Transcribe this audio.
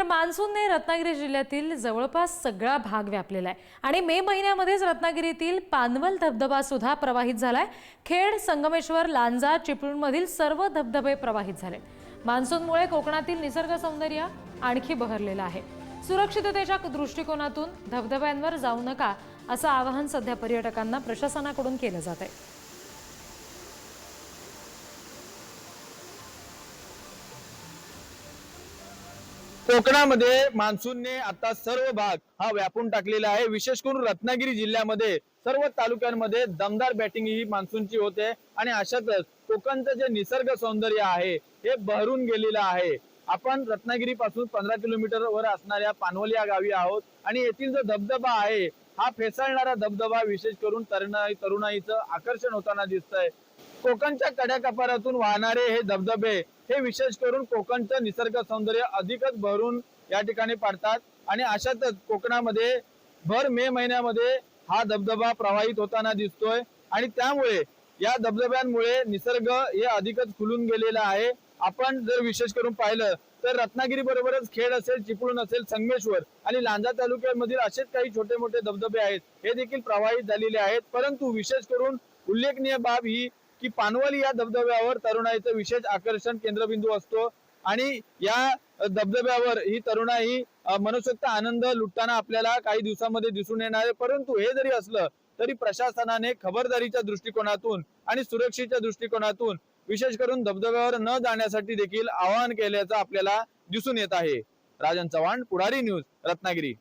तर मान्सूनने रत्नागिरी जिल्ह्यातील जवळपास सगळा भाग व्यापलेला आहे. आणि मे महिन्यामध्येच रत्नागिरीतील पानवल धबधबा सुद्धा प्रवाहित झालाय. खेड संगमेश्वर लांजा चिपळूणमधील सर्व धबधबे प्रवाहित झाले मान्सूनमुळे कोकणातील निसर्ग सौंदर्य आणखी बहरलेलं आहे. सुरक्षिततेच्या दृष्टिकोनातून धबधब्यांवर जाऊ नका असं आवाहन सध्या पर्यटकांना प्रशासनाकडून केलं जात आहे कोकणामध्ये मान्सूनने आता सर्व भाग हा व्यापून टाकलेला आहे. विशेष करून रत्नागिरी जिल्ह्यामध्ये सर्व तालुक्यांमध्ये दमदार बॅटिंग ही मान्सूनची होते. आणि अशातच कोकणचं जे निसर्ग सौंदर्य आहे हे बहरून गेलेलं आहे. आपण रत्नागिरी पासून पंधरा किलोमीटर वर असणाऱ्या पानवली या गावी आहोत. आणि येथील जो धबधबा आहे हा फेसाळणारा धबधबा विशेष करून तरुणाई तरुणाईचं आकर्षण होताना दिसतंय. कोकणच्या कड्याकपारातून वाहणारे हे धबधबे हे विशेष करून कोकणचं निसर्ग सौंदर्य अधिकच भरून या ठिकाणी पाडतात. आणि अशातच कोकणामध्ये भर मे महिन्यामध्ये हा धबधबा प्रवाहित होताना दिसतोय. आणि त्यामुळे या धबधब्यांमुळे निसर्ग हे अधिकच खुलून गेलेला आहे. आपण जर विशेष करून पाहिलं तर रत्नागिरी बरोबरच खेड असेल चिपळूण असेल संगमेश्वर आणि लांजा तालुक्यामधील असेच काही छोटे मोठे धबधबे आहेत. हे देखील प्रवाहित झालेले आहेत. परंतु विशेष करून उल्लेखनीय बाब ही की पानवली या धबधब्यावर तरुणाईचं विशेष आकर्षण केंद्रबिंदू असतो. आणि या धबधब्यावर ही तरुणाई मनसोक्त आनंद लुटताना आपल्याला काही दिवसांमध्ये दिसून येणार आहे. परंतु हे जरी असलं तरी प्रशासनाने खबरदारीच्या दृष्टिकोनातून आणि सुरक्षेच्या दृष्टिकोनातून विशेष करून धबधब्यावर न जाण्यासाठी देखील आवाहन केल्याचं आपल्याला दिसून येत आहे. राजन चव्हाण पुढारी न्यूज रत्नागिरी.